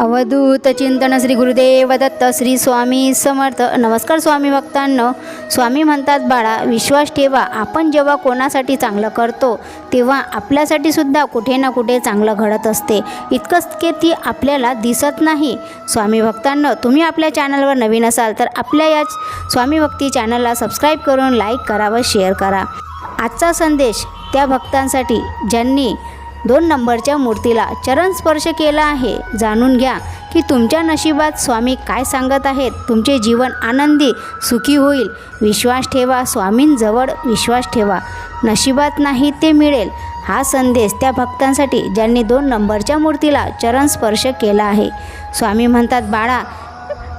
अवधूत चिंतन श्री गुरुदेव दत्त श्री स्वामी समर्थ. नमस्कार स्वामी भक्तांनो. स्वामी म्हणतात बाळा विश्वास ठेवा. आपण जेव्हा कोणासाठी चांगलं करतो तेव्हा आपल्यासाठी सुद्धा कुठे ना कुठे चांगलं घडत असते. इतकंच की ती आपल्याला दिसत नाही. स्वामी भक्तांनो तुम्ही आपल्या चॅनलवर नवीन असाल तर आपल्या या स्वामी भक्ती चॅनलला सबस्क्राईब करून लाईक करा व शेअर करा. आजचा संदेश त्या भक्तांसाठी ज्यांनी दोन नंबरच्या मूर्तीला चरण स्पर्श केला आहे. जाणून घ्या की तुमच्या नशिबात स्वामी काय सांगत आहेत. तुमचे जीवन आनंदी सुखी होईल. विश्वास ठेवा स्वामींजवळ विश्वास ठेवा. नशिबात नाही ते मिळेल. हा संदेश त्या भक्तांसाठी ज्यांनी दोन नंबरच्या मूर्तीला चरण स्पर्श केला आहे. स्वामी म्हणतात बाळा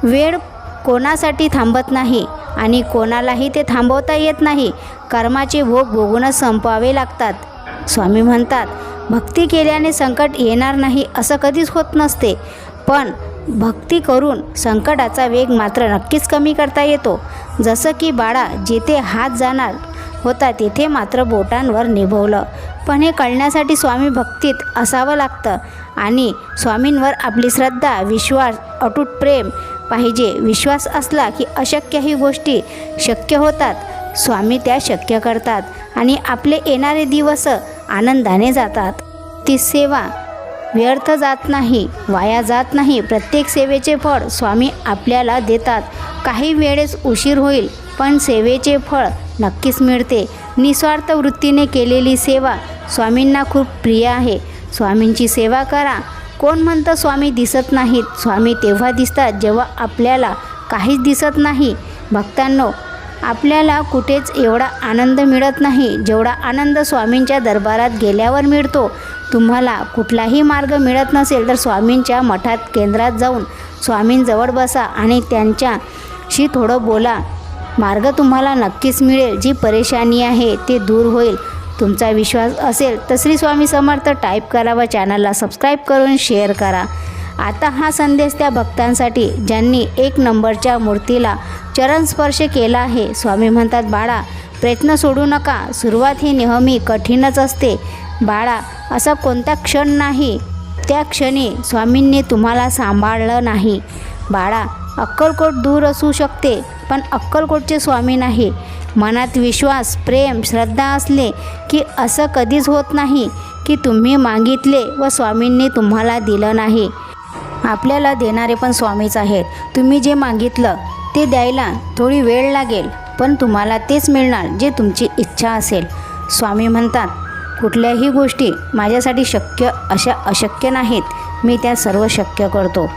वेळ कोणासाठी थांबत नाही आणि कोणालाही ते थांबवता येत नाही. कर्माचे भोग भोगूनच संपवावे लागतात. स्वामी म्हणतात भक्ती केल्याने संकट येणार नाही असं कधीच होत नसते. पण भक्ती करून संकटाचा वेग मात्र नक्कीच कमी करता येतो. जसं की बाळा जिथे हात जाणार होता तिथे मात्र बोटांवर निभवलं. पण हे कळण्यासाठी स्वामी भक्तीत असावं लागतं आणि स्वामींवर आपली श्रद्धा विश्वास अटूट प्रेम पाहिजे. विश्वास असला की अशक्यही गोष्टी शक्य होतात. स्वामी त्या शक्य करतात आणि आपले येणारे दिवस आनंदाने जातात. ती सेवा व्यर्थ जात नाही वाया जात नाही. प्रत्येक सेवेचे फळ स्वामी आपल्याला देतात. काही वेळेस उशीर होईल पण सेवेचे फळ नक्कीच मिळते. निस्वार्थ वृत्तीने केलेली सेवा स्वामींना खूप प्रिय आहे. स्वामींची सेवा करा. कोण म्हणतं स्वामी दिसत नाहीत? स्वामी तेव्हा दिसतात जेव्हा आपल्याला काहीच दिसत नाही. भक्तांनो आपल्याला कुठेच एवढा आनंद मिळत नाही. जेवढा आनंद स्वामींच्या दरबारात गेल्यावर मिळतो तुम्हाला कुठलाही मार्ग मिळत नसेल तर स्वामींच्या मठात केंद्रात जाऊन स्वामींजवळ बसा आणि त्यांच्याशी थोडं बोला. मार्ग तुम्हाला नक्कीच मिळेल. जी परेशानी आहे ते दूर होईल. तुमचा विश्वास असेल तर श्री स्वामी समर्थ टाईप करा व चॅनलला सबस्क्राईब करून शेअर करा. आता हा संदेश त्या भक्तांसाठी ज्यांनी एक नंबरच्या मूर्तीला चरण स्पर्श केला आहे. स्वामी म्हणतात बाळा प्रयत्न सोडू नका. सुरुवात ही नेहमी कठीणच असते. बाळा असा कोणता क्षण नाही. त्या क्षणी स्वामींनी तुम्हाला सांभाळलं नाही. बाळा अक्कलकोट दूर असू शकते पण अक्कलकोटचे स्वामी नाही. मनात विश्वास प्रेम श्रद्धा असले की असं कधीच होत नाही की तुम्ही मागितले व स्वामींनी तुम्हाला दिलं नाही. आपल्याला देणारे पण स्वामीच आहेत. तुम्ही जे मागितलं ते द्यायला थोडी वेळ लागेल पण तुम्हाला तेच मिळणार जे तुमची इच्छा असेल. स्वामी म्हणतात कुठल्याही गोष्टी माझ्यासाठी शक्य अशा अशक्य नाहीत. मी त्या सर्व शक्य करतो.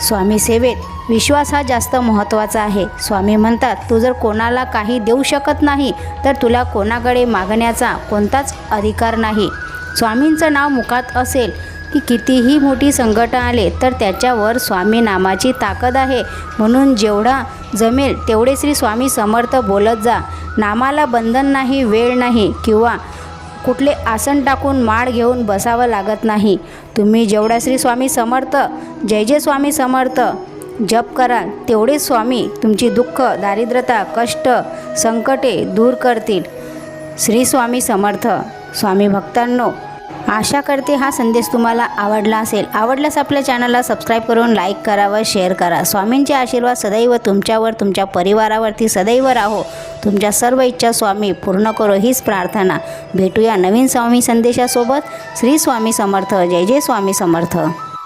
स्वामी सेवेत विश्वास हा जास्त महत्त्वाचा आहे. स्वामी म्हणतात तू जर कोणाला काही देऊ शकत नाही तर तुला कोणाकडे मागण्याचा कोणताच अधिकार नाही. स्वामींचं नाव मुखात असेल की कितीही मोठी संकटं आले तर त्याच्यावर स्वामी नामाची ताकद आहे. म्हणून जेवढा जमेल तेवढे श्री स्वामी समर्थ बोलत जा. नामाला बंधन नाही वेळ नाही किंवा कुठले आसन टाकून माळ घेऊन बसावं लागत नाही. तुम्ही जेवढा श्री स्वामी समर्थ जय जय स्वामी समर्थ जप कराल तेवढे स्वामी तुमची दुःख दारिद्रता कष्ट संकटे दूर करतील. श्री स्वामी समर्थ. स्वामी भक्तांनो आशा करते हा संदेश तुम्हाला आवडला असेल. आवडल्यास आपल्या चॅनलला सबस्क्राईब करून लाईक करा व शेअर करा. स्वामींचे आशीर्वाद सदैव तुमच्यावर तुमच्या परिवारावरती सदैव राहो. तुमच्या सर्व इच्छा स्वामी पूर्ण करो हीच प्रार्थना. भेटूया नवीन स्वामी संदेशासोबत. श्री स्वामी समर्थ. जय जय स्वामी समर्थ.